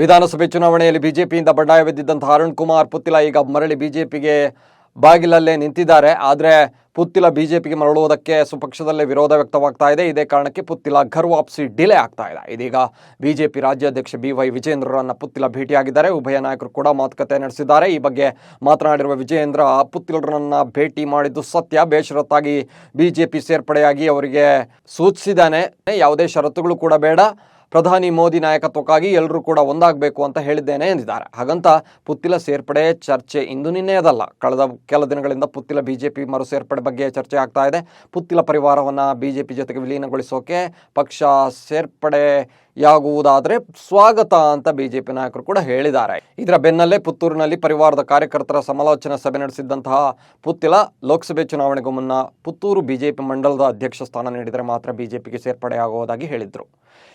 ವಿಧಾನಸಭೆ ಚುನಾವಣೆಯಲ್ಲಿ ಬಿಜೆಪಿಯಿಂದ ಬಂಡಾಯವೆದ್ದಿದ್ದಂತಹ ಅರುಣ್ ಕುಮಾರ್ ಪುತ್ತಿಲ ಈಗ ಮರಳಿ ಬಿಜೆಪಿಗೆ ಬಾಗಿಲಲ್ಲೇ ನಿಂತಿದ್ದಾರೆ. ಆದರೆ ಪುತ್ತಿಲ ಬಿಜೆಪಿಗೆ ಮರಳುವುದಕ್ಕೆ ಸುಪಕ್ಷದಲ್ಲೇ ವಿರೋಧ ವ್ಯಕ್ತವಾಗ್ತಾ ಇದೆ. ಇದೇ ಕಾರಣಕ್ಕೆ ಪುತ್ತಿಲ ಘರ್ ವಾಪಸಿ ಡಿಲೇ ಆಗ್ತಾ ಇದೆ. ಇದೀಗ ಬಿಜೆಪಿ ರಾಜ್ಯಾಧ್ಯಕ್ಷ ಬಿ ವೈ ವಿಜೇಂದ್ರರನ್ನ ಪುತ್ತಿಲ ಭೇಟಿಯಾಗಿದ್ದಾರೆ. ಉಭಯ ನಾಯಕರು ಕೂಡ ಮಾತುಕತೆ ನಡೆಸಿದ್ದಾರೆ. ಈ ಬಗ್ಗೆ ಮಾತನಾಡಿರುವ ವಿಜಯೇಂದ್ರ ಪುತ್ತಿಲರನ್ನ ಭೇಟಿ ಮಾಡಿದ್ದು ಸತ್ಯ. ಬೇಷರತ್ತಾಗಿ ಬಿಜೆಪಿ ಸೇರ್ಪಡೆಯಾಗಿ ಅವರಿಗೆ ಸೂಚಿಸಿದ್ದಾನೆ. ಯಾವುದೇ ಷರತ್ತುಗಳು ಕೂಡ ಬೇಡ. ಪ್ರಧಾನಿ ಮೋದಿ ನಾಯಕತ್ವಕ್ಕಾಗಿ ಎಲ್ಲರೂ ಕೂಡ ಒಂದಾಗಬೇಕು ಅಂತ ಹೇಳಿದ್ದೇನೆ ಎಂದಿದ್ದಾರೆ. ಹಾಗಂತ ಪುತ್ತಿಲ ಸೇರ್ಪಡೆ ಚರ್ಚೆ ಇಂದು ನಿನ್ನೆಯದಲ್ಲ ಕಳೆದ ಕೆಲ ದಿನಗಳಿಂದ ಪುತ್ತಿಲ ಬಿಜೆಪಿ ಮರು ಸೇರ್ಪಡೆ ಬಗ್ಗೆ ಚರ್ಚೆ ಆಗ್ತಾ ಇದೆ. ಪುತ್ತಿಲ ಪರಿವಾರವನ್ನು ಬಿಜೆಪಿ ಜೊತೆಗೆ ವಿಲೀನಗೊಳಿಸೋಕೆ ಪಕ್ಷ ಸೇರ್ಪಡೆಯಾಗುವುದಾದರೆ ಸ್ವಾಗತ ಅಂತ ಬಿಜೆಪಿ ನಾಯಕರು ಕೂಡ ಹೇಳಿದ್ದಾರೆ. ಇದರ ಬೆನ್ನಲ್ಲೇ ಪುತ್ತೂರಿನಲ್ಲಿ ಪರಿವಾರದ ಕಾರ್ಯಕರ್ತರ ಸಮಾಲೋಚನಾ ಸಭೆ ನಡೆಸಿದ್ದಂತಹ ಪುತ್ತಿಲ ಲೋಕಸಭೆ ಚುನಾವಣೆಗೂ ಮುನ್ನ ಪುತ್ತೂರು ಬಿಜೆಪಿ ಮಂಡಲದ ಅಧ್ಯಕ್ಷ ಸ್ಥಾನ ನೀಡಿದರೆ ಮಾತ್ರ ಬಿಜೆಪಿಗೆ ಸೇರ್ಪಡೆಯಾಗುವುದಾಗಿ ಹೇಳಿದರು.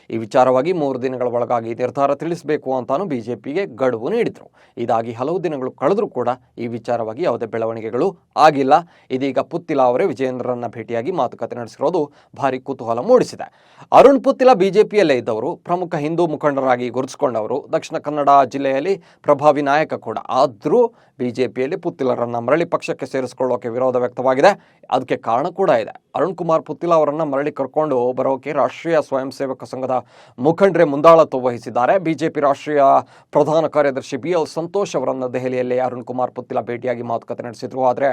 ಈ ವಿಚಾರವಾಗಿ ಮೂರು ದಿನಗಳ ಒಳಗಾಗಿ ನಿರ್ಧಾರ ತಿಳಿಸಬೇಕು ಅಂತಾನು ಬಿಜೆಪಿಗೆ ಗಡುವು ನೀಡಿದರು. ಇದಾಗಿ ಹಲವು ದಿನಗಳು ಕಳೆದರೂ ಕೂಡ ಈ ವಿಚಾರವಾಗಿ ಯಾವುದೇ ಬೆಳವಣಿಗೆಗಳು ಆಗಿಲ್ಲ. ಇದೀಗ ಪುತ್ತಿಲ ಅವರೇ ವಿಜಯೇಂದ್ರರನ್ನ ಭೇಟಿಯಾಗಿ ಮಾತುಕತೆ ನಡೆಸಿರೋದು ಭಾರಿ ಕುತೂಹಲ ಮೂಡಿಸಿದೆ. ಅರುಣ್ ಪುತ್ತಿಲ ಬಿಜೆಪಿಯಲ್ಲೇ ಇದ್ದವರು ಪ್ರಮುಖ ಹಿಂದೂ ಮುಖಂಡರಾಗಿ ಗುರುತಿಸಿಕೊಂಡವರು. ದಕ್ಷಿಣ ಕನ್ನಡ ಜಿಲ್ಲೆಯಲ್ಲಿ ಪ್ರಭಾವಿ ನಾಯಕ ಕೂಡ. ಆದರೂ ಬಿಜೆಪಿಯಲ್ಲಿ ಪುತ್ತಿಲರನ್ನು ಮರಳಿ ಪಕ್ಷಕ್ಕೆ ಸೇರಿಸಿಕೊಳ್ಳೋಕೆ ವಿರೋಧ ವ್ಯಕ್ತವಾಗಿದೆ. ಅದಕ್ಕೆ ಕಾರಣ ಕೂಡ ಇದೆ. ಅರುಣ್ ಕುಮಾರ್ ಪುತ್ತಿಲ ಅವರನ್ನ ಮರಳಿ ಕರ್ಕೊಂಡು ಬರೋಕೆ ರಾಷ್ಟ್ರೀಯ ಸ್ವಯಂ ಸೇವಕ ಸಂಘದ ಮುಖಂಡರೇ ಮುಂದಾಳತ್ವ ವಹಿಸಿದ್ದಾರೆ. ಬಿಜೆಪಿ ರಾಷ್ಟ್ರೀಯ ಪ್ರಧಾನ ಕಾರ್ಯದರ್ಶಿ ಬಿ ಎಲ್ ಸಂತೋಷ್ ಅವರನ್ನ ದೆಹಲಿಯಲ್ಲಿ ಅರುಣ್ ಕುಮಾರ್ ಪುತ್ತಿಲ ಭೇಟಿಯಾಗಿ ಮಾತುಕತೆ ನಡೆಸಿದ್ರು. ಆದರೆ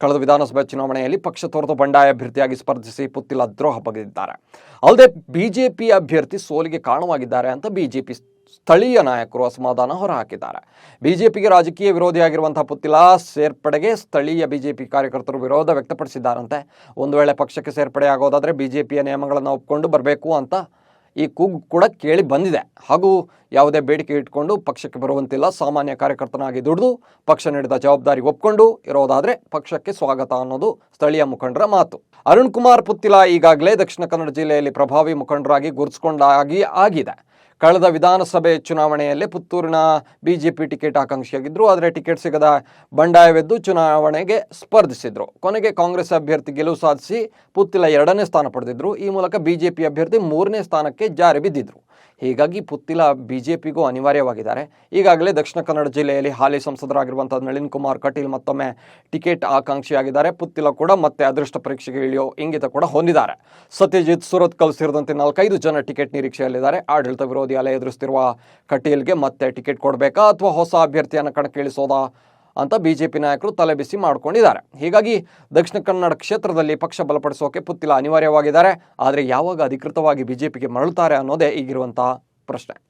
ಕಳೆದ ವಿಧಾನಸಭೆ ಚುನಾವಣೆಯಲ್ಲಿ ಪಕ್ಷ ತೊರೆದು ಬಂಡಾಯ ಅಭ್ಯರ್ಥಿಯಾಗಿ ಸ್ಪರ್ಧಿಸಿ ಪುತ್ತಿಲ ದ್ರೋಹ ಬಗೆದಿದ್ದಾರೆ. ಅಲ್ಲದೆ ಬಿಜೆಪಿ ಅಭ್ಯರ್ಥಿ ಸೋಲಿಗೆ ಕಾರಣವಾಗಿದ್ದಾರೆ ಅಂತ ಬಿಜೆಪಿ ಸ್ಥಳೀಯ ನಾಯಕರು ಅಸಮಾಧಾನ ಹೊರಹಾಕಿದ್ದಾರೆ. ಬಿಜೆಪಿಗೆ ರಾಜಕೀಯ ವಿರೋಧಿಯಾಗಿರುವಂತಹ ಪುತ್ತಿಲ ಸೇರ್ಪಡೆಗೆ ಸ್ಥಳೀಯ ಬಿಜೆಪಿ ಕಾರ್ಯಕರ್ತರು ವಿರೋಧ ವ್ಯಕ್ತಪಡಿಸಿದ್ದಾರಂತೆ. ಒಂದು ವೇಳೆ ಪಕ್ಷಕ್ಕೆ ಸೇರ್ಪಡೆಯಾಗೋದಾದರೆ ಬಿಜೆಪಿಯ ನಿಯಮಗಳನ್ನು ಒಪ್ಕೊಂಡು ಬರಬೇಕು ಅಂತ ಈ ಕೂಗು ಕೂಡ ಕೇಳಿ ಬಂದಿದೆ. ಹಾಗೂ ಯಾವುದೇ ಬೇಡಿಕೆ ಇಟ್ಕೊಂಡು ಪಕ್ಷಕ್ಕೆ ಬರುವಂತಿಲ್ಲ, ಸಾಮಾನ್ಯ ಕಾರ್ಯಕರ್ತನಾಗಿ ದುಡಿದು ಪಕ್ಷ ನೀಡಿದ ಜವಾಬ್ದಾರಿ ಒಪ್ಕೊಂಡು ಇರೋದಾದರೆ ಪಕ್ಷಕ್ಕೆ ಸ್ವಾಗತ ಅನ್ನೋದು ಸ್ಥಳೀಯ ಮುಖಂಡರ ಮಾತು. ಅರುಣ್ ಕುಮಾರ್ ಪುತ್ತಿಲ ಈಗಾಗಲೇ ದಕ್ಷಿಣ ಕನ್ನಡ ಜಿಲ್ಲೆಯಲ್ಲಿ ಪ್ರಭಾವಿ ಮುಖಂಡರಾಗಿ ಗುರುತಿಸಿಕೊಂಡಾಗಿ ಆಗಿದೆ. ಕಳೆದ ವಿಧಾನಸಭೆ ಚುನಾವಣೆಯಲ್ಲಿ ಪುತ್ತೂರಿನ ಬಿಜೆಪಿ ಟಿಕೆಟ್ ಆಕಾಂಕ್ಷಿಯಾಗಿದ್ದರು ಆದರೆ ಟಿಕೆಟ್ ಸಿಗದ ಬಂಡಾಯವೆದ್ದು ಚುನಾವಣೆಗೆ ಸ್ಪರ್ಧಿಸಿದ್ರು. ಕೊನೆಗೆ ಕಾಂಗ್ರೆಸ್ ಅಭ್ಯರ್ಥಿ ಗೆಲುವು ಸಾಧಿಸಿ ಪುತ್ತಿಲ ಎರಡನೇ ಸ್ಥಾನ ಪಡೆದಿದ್ರು. ಈ ಮೂಲಕ ಬಿಜೆಪಿ ಅಭ್ಯರ್ಥಿ ಮೂರನೇ ಸ್ಥಾನಕ್ಕೆ ಜಾರಿ ಬಿದ್ದಿದ್ರು. ಹೀಗಾಗಿ ಪುತ್ತಿಲ ಬಿಜೆಪಿಗೂ ಅನಿವಾರ್ಯವಾಗಿದ್ದಾರೆ. ಈಗಾಗಲೇ ದಕ್ಷಿಣ ಕನ್ನಡ ಜಿಲ್ಲೆಯಲ್ಲಿ ಹಾಲಿ ಸಂಸದರಾಗಿರುವಂಥ ನಳಿನ್ ಕುಮಾರ್ ಕಟೀಲ್ ಮತ್ತೊಮ್ಮೆ ಟಿಕೆಟ್ ಆಕಾಂಕ್ಷಿಯಾಗಿದ್ದಾರೆ. ಪುತ್ತಿಲ ಕೂಡ ಮತ್ತೆ ಅದೃಷ್ಟ ಪರೀಕ್ಷೆಗೆ ಇಳಿಯೋ ಇಂಗಿತ ಕೂಡ ಹೊಂದಿದ್ದಾರೆ. ಸತ್ಯಜಿತ್ ಸುರತ್ಕಲ್ ಸೇರಿದಂತೆ ನಾಲ್ಕೈದು ಜನ ಟಿಕೆಟ್ ನಿರೀಕ್ಷೆಯಲ್ಲಿದ್ದಾರೆ. ಆಡಳಿತ ವಿರೋಧಿ ಅಲೆ ಎದುರಿಸ್ತಿರುವ ಕಟೀಲ್ಗೆ ಮತ್ತೆ ಟಿಕೆಟ್ ಕೊಡಬೇಕಾ ಅಥವಾ ಹೊಸ ಅಭ್ಯರ್ಥಿಯನ್ನು ಕಣಕ್ಕಿಳಿಸೋದಾ? ಅಂತ ಬಿಜೆಪಿ ನಾಯಕರು ತಲೆಬಿಸಿ ಮಾಡಿಕೊಂಡಿದ್ದಾರೆ. ಹೀಗಾಗಿ ದಕ್ಷಿಣ ಕನ್ನಡ ಕ್ಷೇತ್ರದಲ್ಲಿ ಪಕ್ಷ ಬಲಪಡಿಸೋಕೆ ಪುತ್ತಿಲ ಅನಿವಾರ್ಯವಾಗಿದ್ದಾರೆ. ಆದರೆ ಯಾವಾಗ ಅಧಿಕೃತವಾಗಿ ಬಿಜೆಪಿಗೆ ಮರಳುತ್ತಾರೆ ಅನ್ನೋದೇ ಈಗಿರುವಂತಹ ಪ್ರಶ್ನೆ.